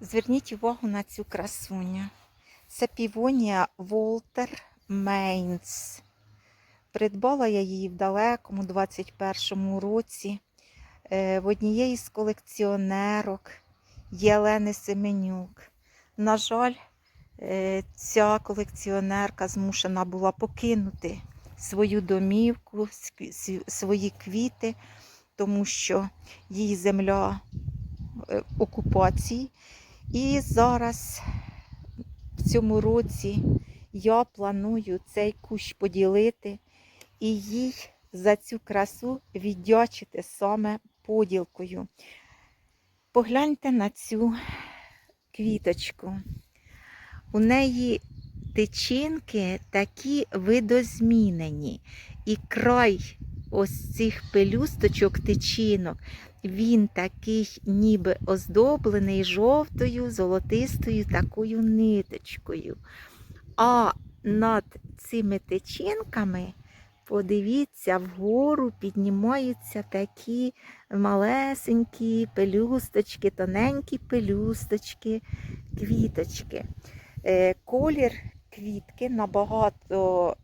Зверніть увагу на цю красуню. Це півонія Волтер Мейнс. Придбала я її в далекому 21-му році е, в однієї з колекціонерок Єлени Семенюк. На жаль, е, ця колекціонерка змушена була покинути свою домівку, свої квіти, тому що її земля е, окупації. І зараз в цьому році я планую цей кущ поділити і їй за цю красу віддячити саме поділкою. Погляньте на цю квіточку. У неї тичинки такі видозмінені, і край ось цих пелюсточок тичинок він такий ніби оздоблений жовтою, золотистою такою ниточкою. А над цими тичинками, подивіться, вгору піднімаються такі малесенькі пелюсточки, тоненькі пелюсточки, квіточки. Е, Колір квітки набагато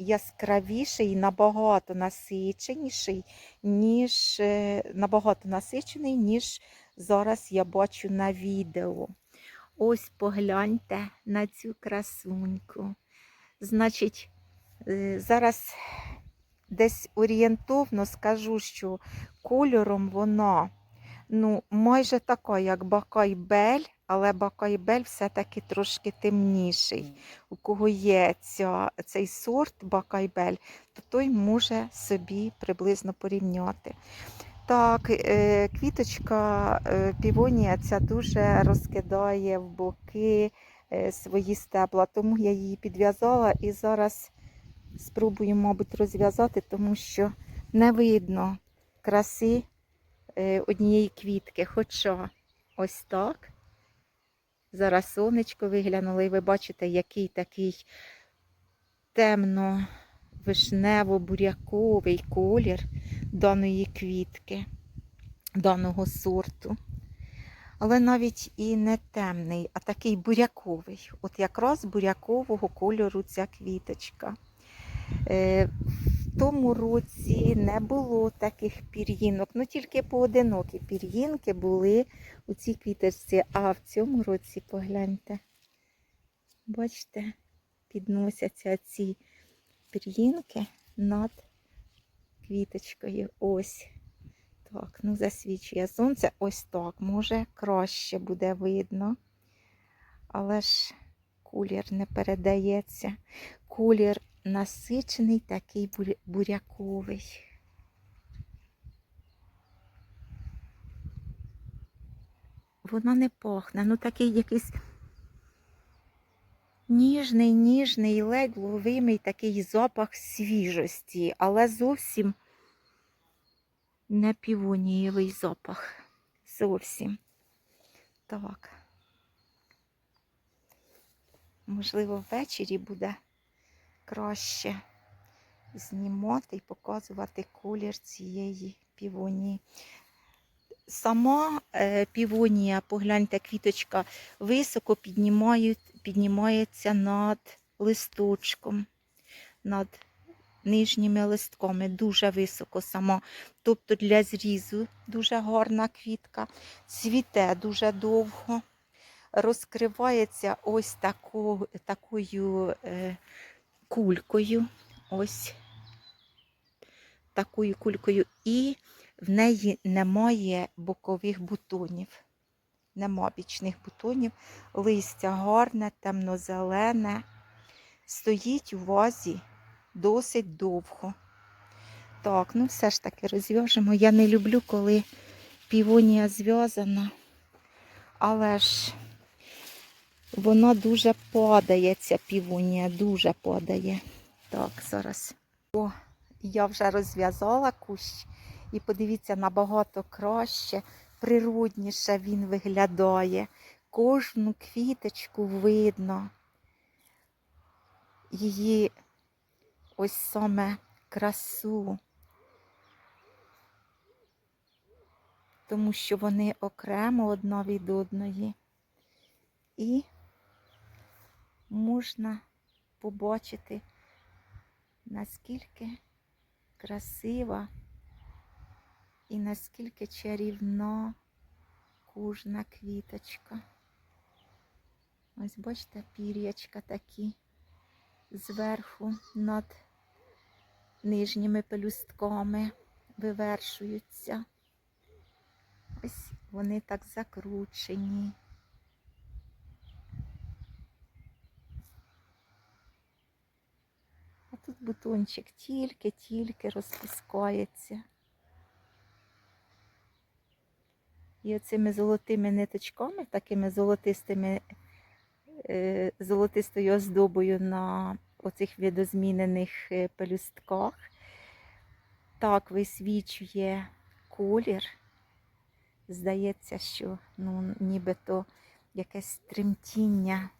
яскравіший, набагато насиченіший, ніж е, набагато насичений, ніж зараз я бачу на відео. Ось погляньте на цю красуньку. Значить, е, зараз десь орієнтовно скажу, що кольором вона ну, майже така, як Бакайбель, але Бакайбель все-таки трошки темніший. У кого є ця, цей сорт Бакайбель, то той може собі приблизно порівняти. Так, е, квіточка е, півонія ця дуже розкидає в боки е, свої стебла, тому я її підв'язала і зараз спробую, мабуть, розв'язати, тому що не видно краси однієї квітки. Хоча ось так. Зараз сонечко виглянуло, і ви бачите, який такий темно-вишнево-буряковий колір даної квітки, даного сорту. Але навіть і не темний, а такий буряковий. От якраз бурякового кольору ця квіточка. В тому році не було таких пір'їнок, ну тільки поодинокі пір'їнки були у цій квіточці, а в цьому році погляньте. Бачите, підносяться ці пір'їнки над квіточкою. Ось. Так, ну засвічує сонце. Ось так. Може краще буде видно. Але ж колір не передається. Колір насичений, такий буряковий. Вона не пахне, ну такий якийсь ніжний, ніжний, ледь ловимий такий запах свіжості, але зовсім не півонієвий запах. Зовсім. Так. Можливо, ввечері буде краще знімати і показувати колір цієї півонії. Сама е, півонія, погляньте, квіточка високо піднімається над листочком, над нижніми листками, дуже високо сама. Тобто для зрізу дуже гарна квітка, цвіте дуже довго, розкривається ось таку, такою е, кулькою. Ось такою кулькою. І в неї немає бокових бутонів. Нема бічних бутонів. Листя гарне, темно-зелене. Стоїть у вазі досить довго. Так, ну все ж таки розв'яжемо. Я не люблю, коли півонія зв'язана. Але ж вона дуже падає, ця півонія, дуже падає. Так, зараз. О, я вже розв'язала кущ. І подивіться, набагато краще, природніше він виглядає. Кожну квіточку видно. Її ось саме красу. Тому що вони окремо одна від одної. І можна побачити, наскільки красива і наскільки чарівна кожна квіточка. Ось бачите, пір'ячка такі зверху над нижніми пелюстками вивершуються. Ось вони так закручені. Тут бутончик тільки-тільки розпускається. І оцими золотими ниточками, такими золотистими, е, золотистою оздобою на оцих видозмінених е, пелюстках, так висвічує колір. Здається, що ну, нібито якесь тремтіння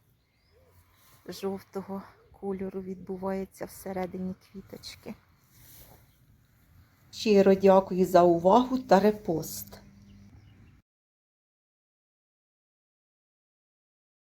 жовтого кольору відбувається всередині квіточки. Щиро дякую за увагу та репост.